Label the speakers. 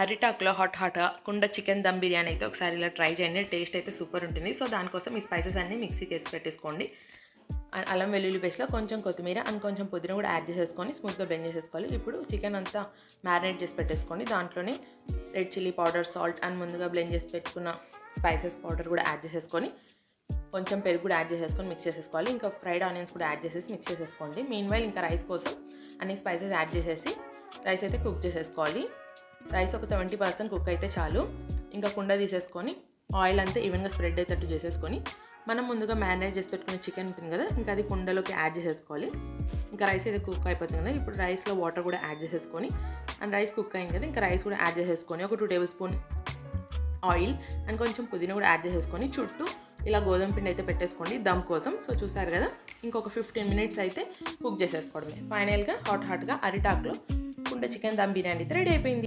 Speaker 1: అరిటాక్లో hot hot కుండ chicken dum biryani అయితే ఒకసారి ఇలా ట్రై చేయండి. టేస్ట్ అయితే సూపర్ ఉంటుంది. సో దానికోసం ఈ స్పైసెస్ అన్నీ మిక్సీకి వేసి పెట్టేసుకోండి. అల్లం వెల్లుల్లి పేస్ట్లో కొంచెం కొత్తిమీర అండ్ కొంచెం పుదీనా కూడా యాడ్ చేసేసుకొని స్మూత్గా బ్లెండ్ చేసేసుకోవాలి. ఇప్పుడు చికెన్ అంతా మ్యారినేట్ చేసి పెట్టేసుకోండి. దాంట్లోనే red chilli powder salt and ముందుగా బ్లెండ్ చేసి పెట్టుకున్న స్పైసెస్ పౌడర్ కూడా యాడ్ చేసేసుకొని కొంచెం పెరుగు కూడా యాడ్ చేసేసుకొని మిక్స్ చేసేసుకోవాలి. ఇంకా ఫ్రైడ్ ఆనియన్స్ కూడా యాడ్ చేసేసి మిక్స్ చేసేసుకోండి. మెయిన్ వైల్ ఇంకా రైస్ కోసం అన్ని స్పైసెస్ యాడ్ చేసేసి రైస్ అయితే కుక్ చేసేసుకోవాలి. రైస్ ఒక సెవెంటీ పర్సెంట్ కుక్ అయితే చాలు. ఇంకా కుండ తీసేసుకొని ఆయిల్ అంతా ఈవెన్గా స్ప్రెడ్ అయ్యేటట్టు చేసేసుకొని మనం ముందుగా మ్యారినేట్ చేసి పెట్టుకున్న చికెన్ ఉంటుంది కదా ఇంకా అది కుండలోకి యాడ్ చేసేసుకోవాలి. ఇంకా రైస్ అయితే కుక్ అయిపోతుంది కదా ఇప్పుడు రైస్లో వాటర్ కూడా యాడ్ చేసేసుకొని అండ్ రైస్ కుక్ అయింది కదా ఇంకా రైస్ కూడా యాడ్ చేసేసుకొని ఒక two tablespoon oil and కొంచెం పుదీనా కూడా యాడ్ చేసేసుకొని చుట్టూ ఇలా గోధుమ పిండి అయితే పెట్టేసుకోండి దమ్ కోసం. సో చూసారు కదా ఇంకొక ఫిఫ్టీన్ మినిట్స్ అయితే కుక్ చేసేసుకోవడమే. ఫైనల్గా హాట్ హాట్గా అరిటాక్లో కుండ చికెన్ దమ్ బిర్యానీ అయితే రెడీ అయిపోయింది.